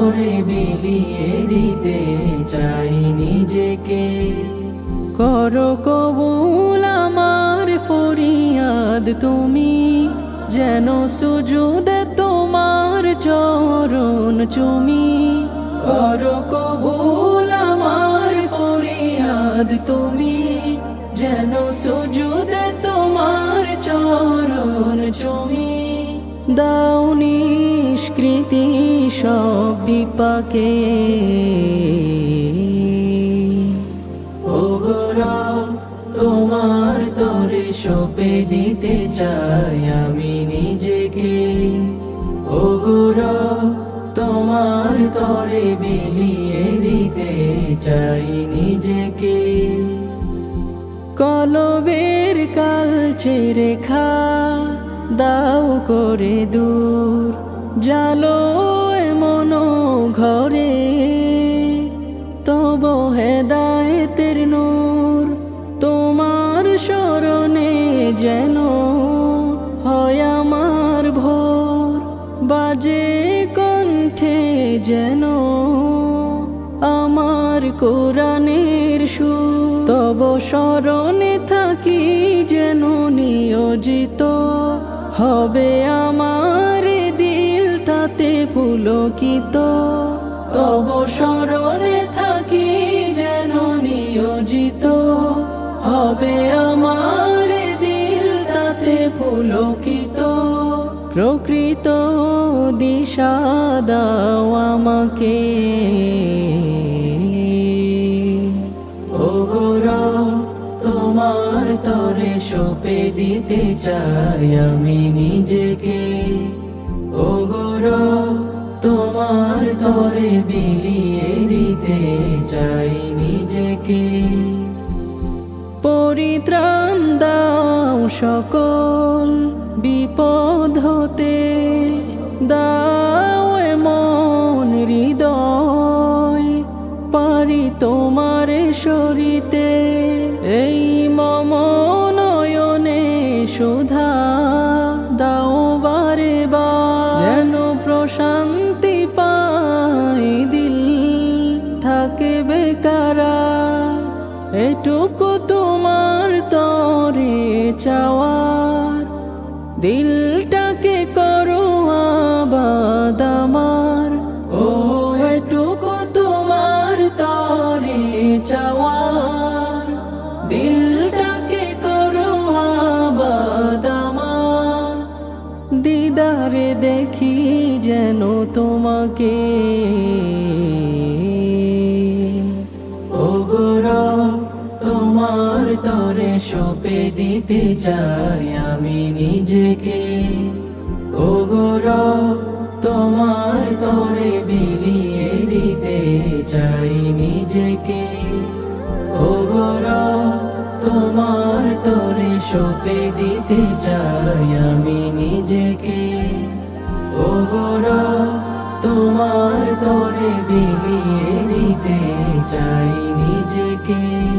তরে বিলিয়ে দিতে চাই নিজেকে। করো কবুল আমার ফরিয়াদ তুমি, যেন সুজুদে তোমার চরণ চুমি। করো কবুল আমার ফরিয়াদ তুমি, যেন সুজুদে তোমার চরণ চুমি। দাও সব বিপাকে। ও গৌরব তোমার তরে সপে দিতে চাই আমি নিজেকে। ও গৌরব তোমার তরে বিলিয়ে দিতে চাই নিজেকে। কলবের কালচে রেখা দাও করে দূর, জালো যেন আমার কোরআনের সু তব স্মরণে থাকি যেন নিয়োজিত। হবে আমার দিল তাতে পুলকিত। তব স্মরণে থাকি যেন নিয়োজিত। হবে প্রকৃত দিশা দাও আমাকে। ও গৌরব তোমার তরে সপে দিতে চাই আমি নিজেকে। ও গৌরব তোমার তরে বিলিয়ে দিতে চাই নিজেকে। পরিত্রাণ দাও সকল বিপদ দাও এমন হৃদয়, পারি তোমার সরিতে এই মম নয়নে সুধা দাও বারে যেন প্রশান্তি পাই দিল। থাকে বেকারা, এটুকু তোমার তরে চাওয়ার। দিলটাকে যেন তোমাকে। ও গৌরব তোমার তরে সপে দিতে চাই আমি নিজেকে। ও তোমার তরে বিলিয়ে দিতে চাই নিজেকে। ও গৌরব তোমার তরে সপে দিতে চাই আমি নিজেকে। গোরা তোমার তরে বিলিয়ে দিতে চাই নিজেকে।